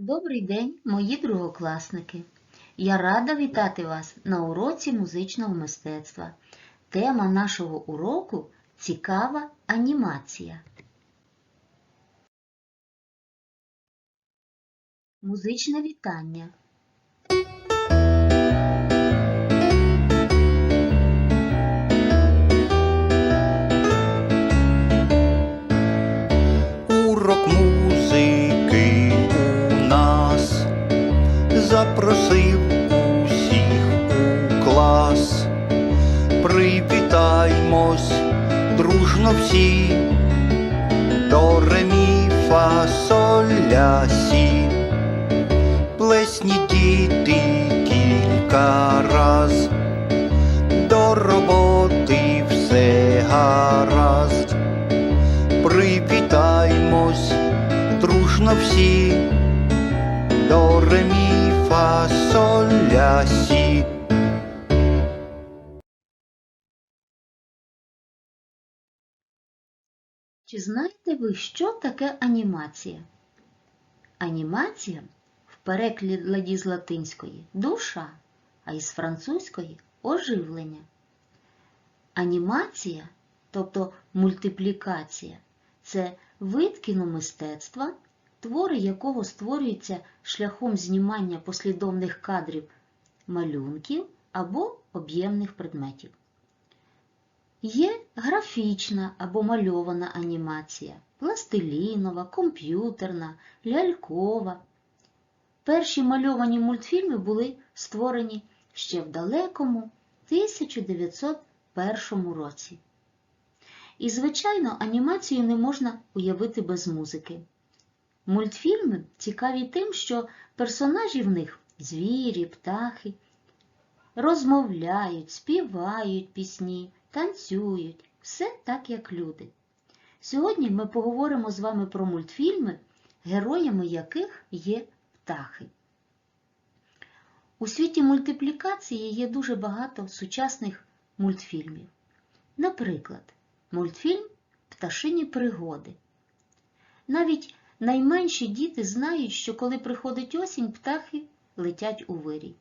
Добрий день, мої другокласники! Я рада вітати вас на уроці музичного мистецтва. Тема нашого уроку цікава анімація. Музичне вітання. Дружно всі що таке анімація? Анімація в перекладі з латинської душа, а із французької оживлення. Анімація, тобто мультиплікація, це вид кіномистецтва, твори якого створюються шляхом знімання послідовних кадрів малюнків або об'ємних предметів. Є графічна або мальована анімація, пластилінова, комп'ютерна, лялькова. Перші мальовані мультфільми були створені ще в далекому 1901 році. І, звичайно, анімацію не можна уявити без музики. Мультфільми цікаві тим, що персонажі в них звірі, птахи, розмовляють, співають пісні, танцюють, все так, як люди. Сьогодні ми поговоримо з вами про мультфільми, героями яких є птахи. У світі мультиплікації є дуже багато сучасних мультфільмів. Наприклад, мультфільм Пташині пригоди. Навіть найменші діти знають, що коли приходить осінь, птахи летять у вирій.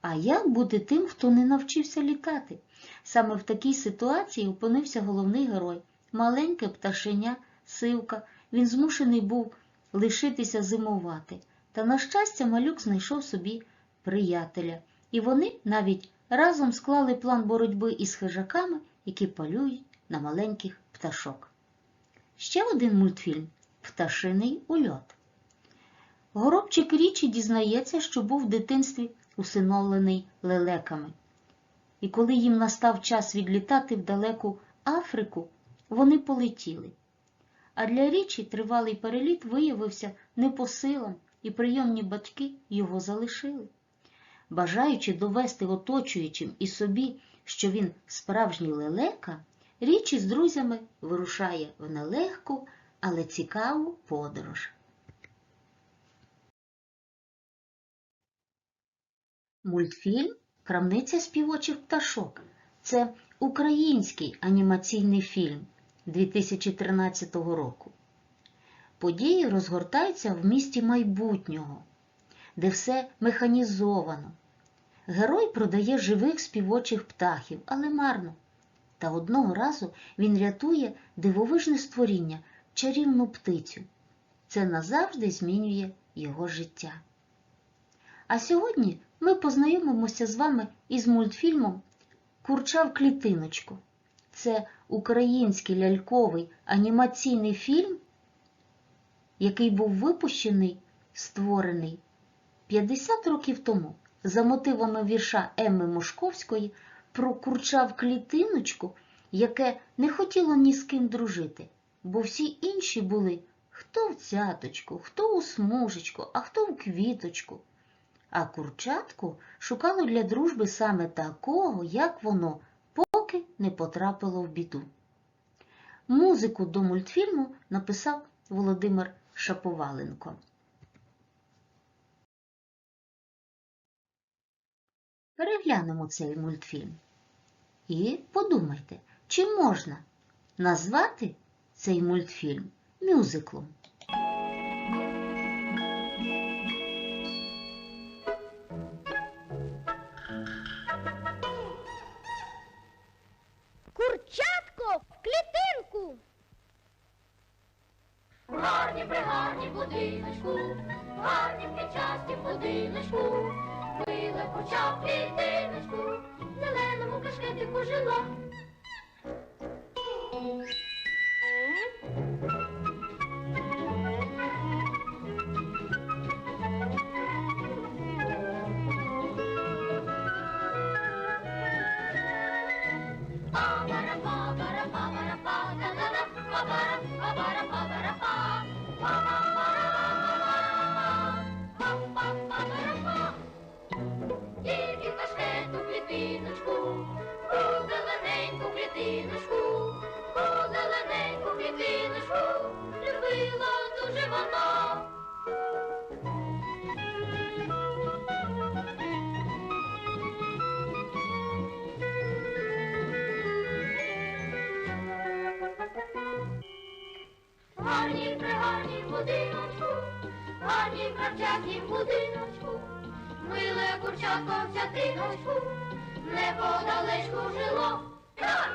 А як бути тим, хто не навчився літати? Саме в такій ситуації опинився головний герой, маленьке пташеня, сивка. Він змушений був лишитися зимувати. Та, на щастя, малюк знайшов собі приятеля, і вони навіть разом склали план боротьби із хижаками, які полюють на маленьких пташок. Ще один мультфільм Пташиний ульот. Горобчик Річі дізнається, що був в дитинстві усиновлений лелеками. І коли їм настав час відлітати в далеку Африку, вони полетіли. А для річі тривалий переліт виявився не по силам, і прийомні батьки його залишили. Бажаючи довести оточуючим і собі, що він справжній лелека, річі з друзями вирушає в нелегку, але цікаву подорож. Мультфільм Крамниця співочих пташок. Це український анімаційний фільм 2013 року. Події розгортаються в місті майбутнього, де все механізовано. Герой продає живих співочих птахів, але марно. Та одного разу він рятує дивовижне створіння, чарівну птицю. Це назавжди змінює його життя. А сьогодні ми познайомимося з вами із мультфільмом Курча в клітиночку. Це український ляльковий анімаційний фільм, який був випущений, створений 50 років тому за мотивами вірша Емми Мошковської про курча в клітиночку, яке не хотіло ні з ким дружити, бо всі інші були хто в цяточку, хто у смужечку, а хто в квіточку. А курчатку шукало для дружби саме такого, як воно, поки не потрапило в біду. Музику до мультфільму написав Володимир Шаповаленко. Переглянемо цей мультфільм. І подумайте, чи можна назвати цей мультфільм мюзиклом? Будиночку, гарнім квітчастім будиночку, Пила курча в зеленому кашкетику жила. Гарні кравчасні будиночку, миле курчатко в цятиночку, неподалечку жило. Так,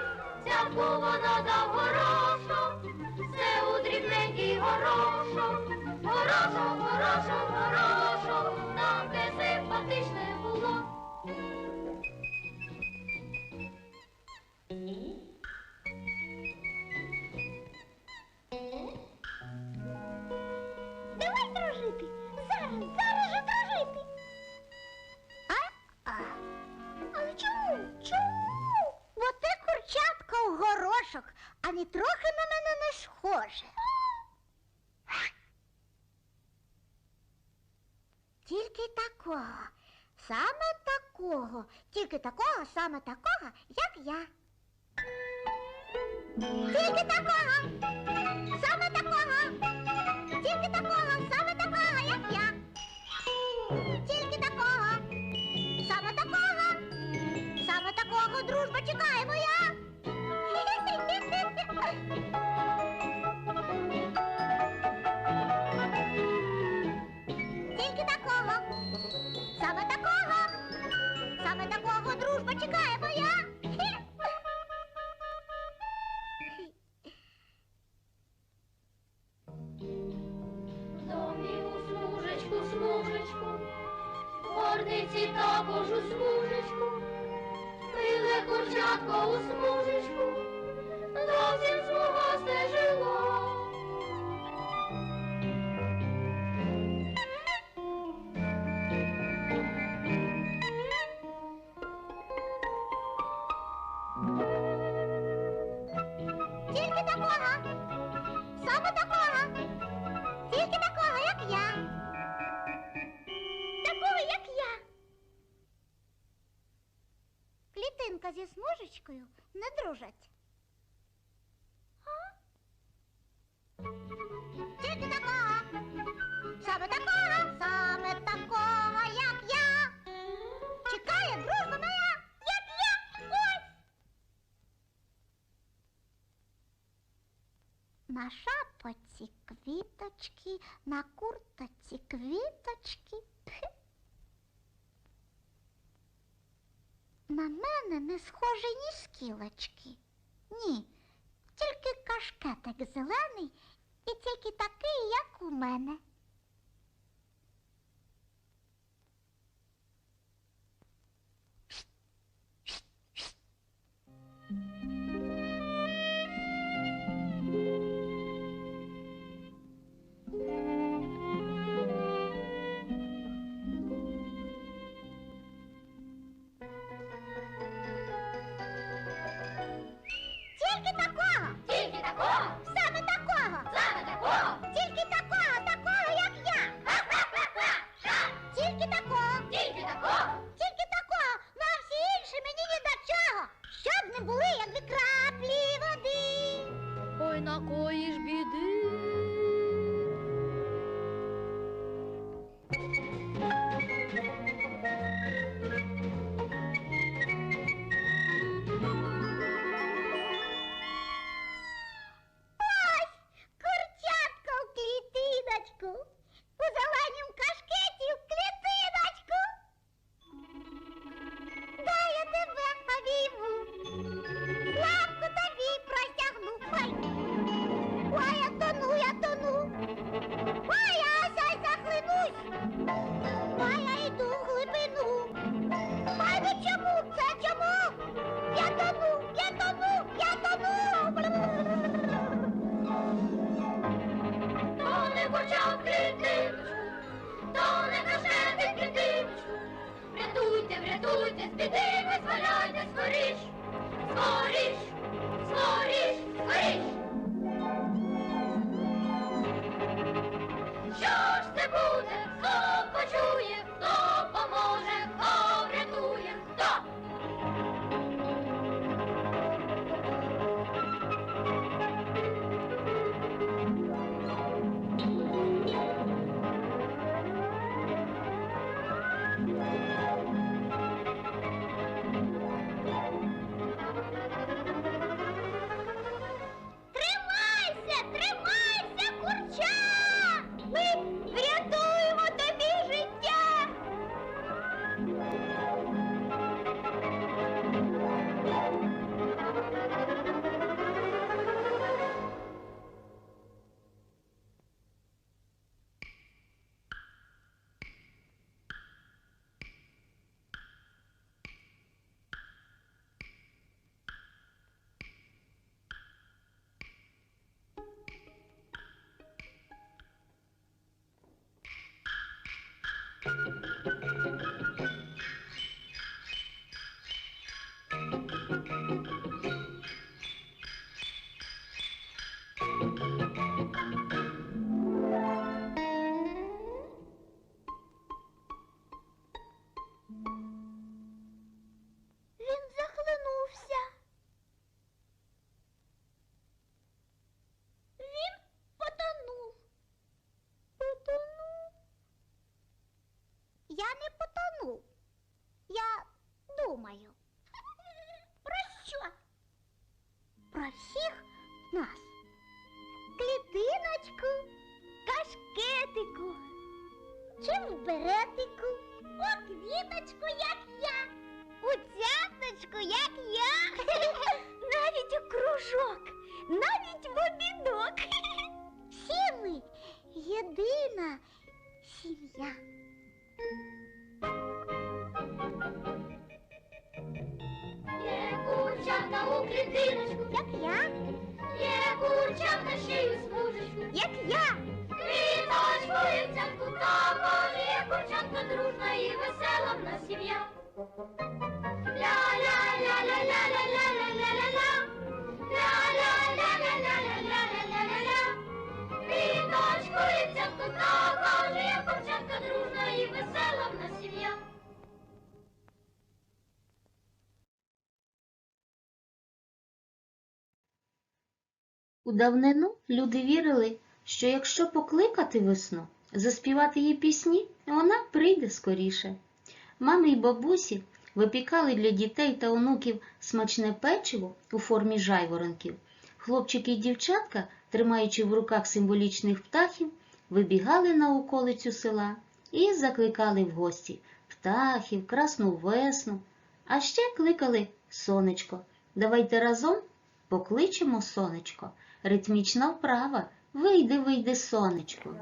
цятку воно дав горошок, все у дрібненький горошок, горошок, горошок, горошок, такого, саме такого, тільки такого, саме такого, як я. Тільки такого, саме такого. Тільки такого, смужечкою не дружать. Тільки такого, саме такого, саме такого, як я. Чекає дружба моя, як я. Ось. На шапоці квіточки, на куртоці квіточки. На мене не схожі ні скілочки. Ні, тільки кашкетик зелений і тільки такий, як у мене. родина, сім'я. Є курчата у клітиночку, як я, є курчатка ще й у як я, Квіточку і в також є курчатка дружна і весела в нас сім'я. Ля-ля-ля. Квіточку і цятку також є курчатка дружна і весела в нас сім'я. У давнину люди вірили, що якщо покликати весну, заспівати їй пісні, вона прийде скоріше. Мами й бабусі випікали для дітей та онуків смачне печиво у формі жайворонків. Хлопчики й дівчатка, тримаючи в руках символічних птахів, вибігали на околицю села і закликали в гості птахів, красну весну, а ще кликали сонечко. Давайте разом покличемо сонечко. Ритмічна вправа. Вийди, вийди, сонечко.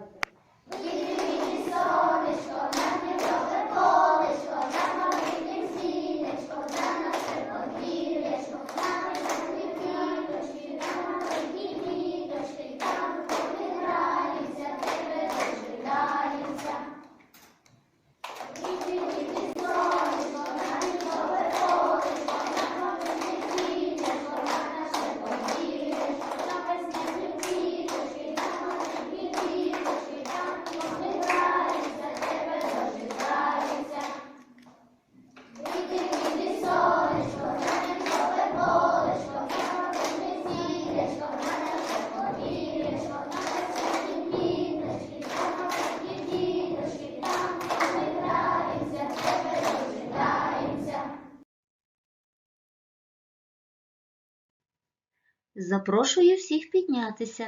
Запрошую всіх піднятися.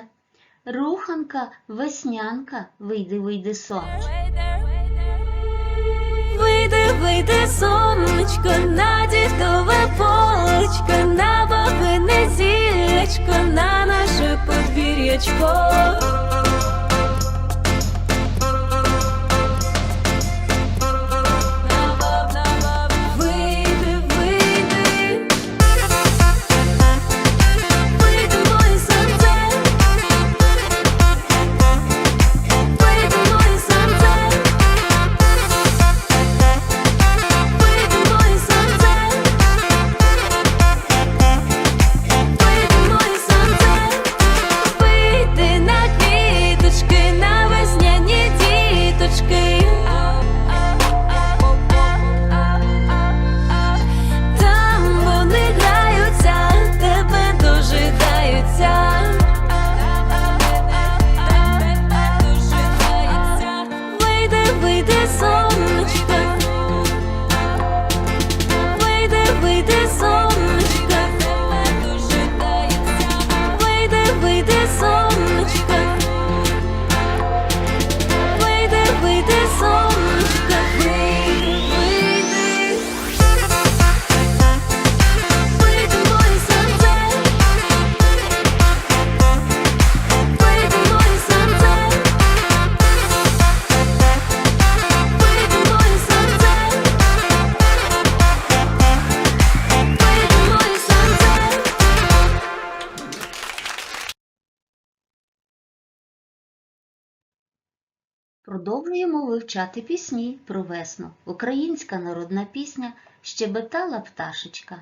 Руханка, веснянка, вийди, вийди, сонечко. Вийди, вийди, сонечко, на дідове полечко, на бабине зілечко, на наше подвір'ячко. Продовжуємо вивчати пісні про весну. Українська народна пісня Щебетала пташечка.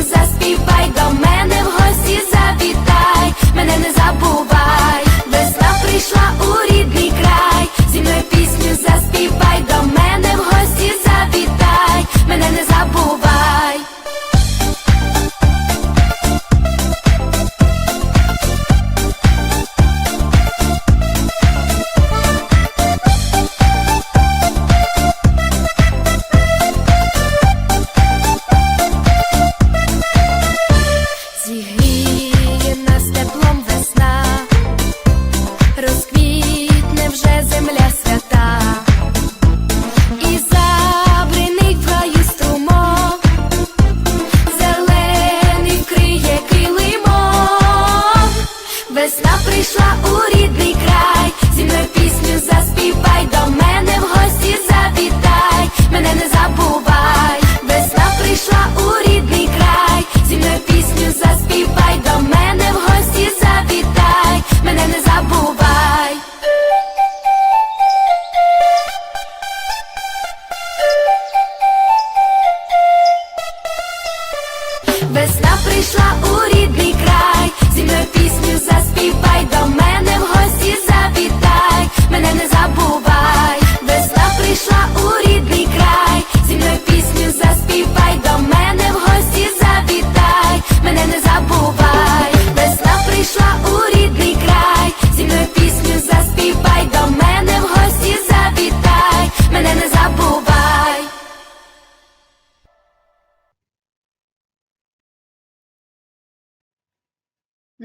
заспівай,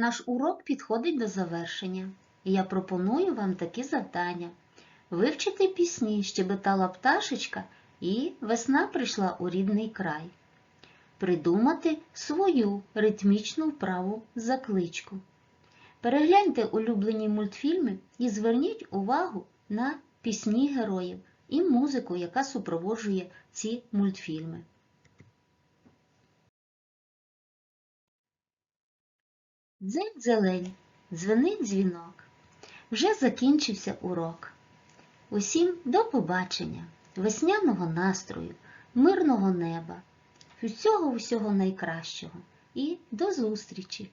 Наш урок підходить до завершення. Я пропоную вам такі завдання. Вивчити пісні Щебетала пташечка і Весна прийшла у рідний край. Придумати свою ритмічну вправу закличку. Перегляньте улюблені мультфільми і зверніть увагу на пісні героїв і музику, яка супроводжує ці мультфільми. Дзень зелень, дзвенить дзвінок. Вже закінчився урок. Усім до побачення, весняного настрою, мирного неба, всього всього найкращого і до зустрічі!